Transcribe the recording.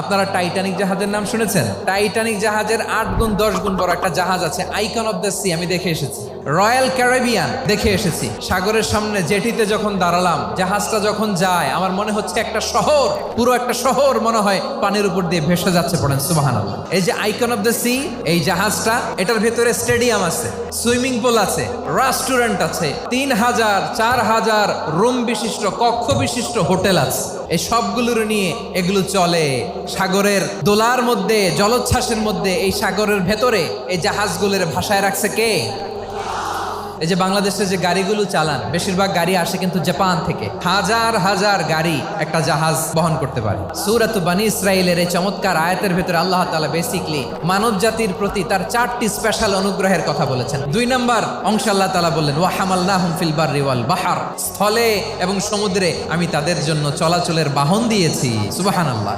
আপনারা টাইটানিক জাহাজের নাম শুনেছেন? টাইটানিক জাহাজের আট গুণ দশ গুণ বড় একটা জাহাজ আছে আইকন অফ দ্য সি আমি দেখে এসেছি। রয়্যাল ক্যারেবিয়ান দেখে এসেছি। সাগরের সামনে জেটিতে যখন দাঁড়ালাম, জাহাজটা যখন যায়, আমার মনে হচ্ছে একটা শহর, পুরো একটা শহর মনে হয় পানির উপর দিয়ে ভেসে যাচ্ছে পড়েন সুবাহান এই যে আইকন অফ দ্য সি এই জাহাজটা, এটার ভেতরে স্টেডিয়াম আছে, সুইমিং পুল আছে, রেস্টুরেন্ট আছে, তিন হাজার, চার হাজার রুম বিশিষ্ট, কক্ষ বিশিষ্ট হোটেল আছে। এই সবগুলোর নিয়ে এগুলো চলে। সাগরের দোলার মধ্যে, জলোচ্ছ্বাসের মধ্যে, এই সাগরের ভেতরে এই জাহাজগুলোর ভাষায় রাখছে কে? এই যে বাংলাদেশে যে গাড়িগুলো চালান, বেশিরভাগ গাড়ি আসে কিন্তু জাপান থেকে। হাজার হাজার গাড়ি একটা জাহাজ বহন করতে পারে। সুরাত বানি ইসরায়েলের এই চমৎকার আয়াতের ভেতরে আল্লাহ তালা বেসিকলি মানব জাতির প্রতি তার চারটি স্পেশাল অনুগ্রহের কথা বলেছেন। দুই নম্বর অংশ আল্লাহ তালা বললেন ওয়াহামাল্লাহুম ফিল বাররি ওয়াল বাহার। স্থলে এবং সমুদ্রে আমি তাদের জন্য চলাচলের বাহন দিয়েছি। সুবাহান আল্লাহ